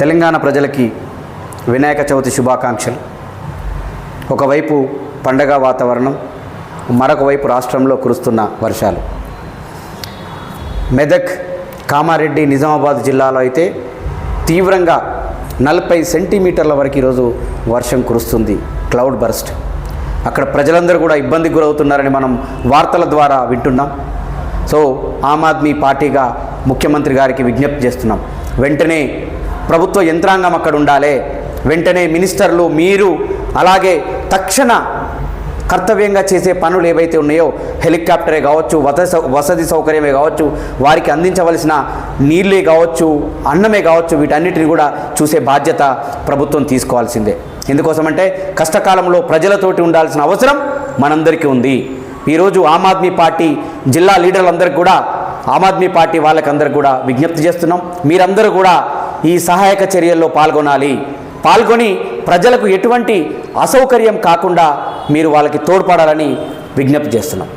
తెలంగాణ ప్రజలకి వినాయక చవితి శుభాకాంక్షలు. ఒకవైపు పండగ వాతావరణం మరొక వైపు రాష్ట్రంలో కురుస్తున్న వర్షాలు. మెదక్ కామారెడ్డి నిజామాబాద్ జిల్లాలో అయితే తీవ్రంగా నలభై సెంటీమీటర్ల వరకు ఈరోజు వర్షం కురుస్తుంది క్లౌడ్ బర్స్ట్. అక్కడ ప్రజలందరూ కూడా ఇబ్బందికి గురవుతున్నారని మనం వార్తల ద్వారా వింటున్నాం. సో ఆమ్ ఆద్మీ పార్టీగా ముఖ్యమంత్రి గారికి విజ్ఞప్తి చేస్తున్నాం. వెంటనే ప్రభుత్వ యంత్రాంగం అక్కడ ఉండాలి. వెంటనే మినిస్టర్లు మీరు అలాగే తక్షణ కర్తవ్యంగా చేసే పనులు ఏవైతే ఉన్నాయో హెలికాప్టరే కావచ్చు వసతి సౌకర్యమే కావచ్చు వారికి అందించవలసిన నీళ్ళే కావచ్చు అన్నమే కావచ్చు వీటన్నిటిని కూడా చూసే బాధ్యత ప్రభుత్వం తీసుకోవాల్సిందే. ఎందుకోసమంటే కష్టకాలంలో ప్రజలతోటి ఉండాల్సిన అవసరం మనందరికీ ఉంది. ఈరోజు ఆమ్ ఆద్మీ పార్టీ జిల్లా లీడర్లందరికీ కూడా ఆమ్ ఆద్మీ పార్టీ వాళ్ళకందరికీ కూడా విజ్ఞప్తి చేస్తున్నాం. మీరందరూ కూడా ఈ సహాయక చర్యల్లో పాల్గొనాలి. పాల్గొని ప్రజలకు ఎటువంటి అసౌకర్యం కాకుండా మీరు వాళ్ళకి తోడ్పడాలని విజ్ఞప్తి చేస్తున్నాం.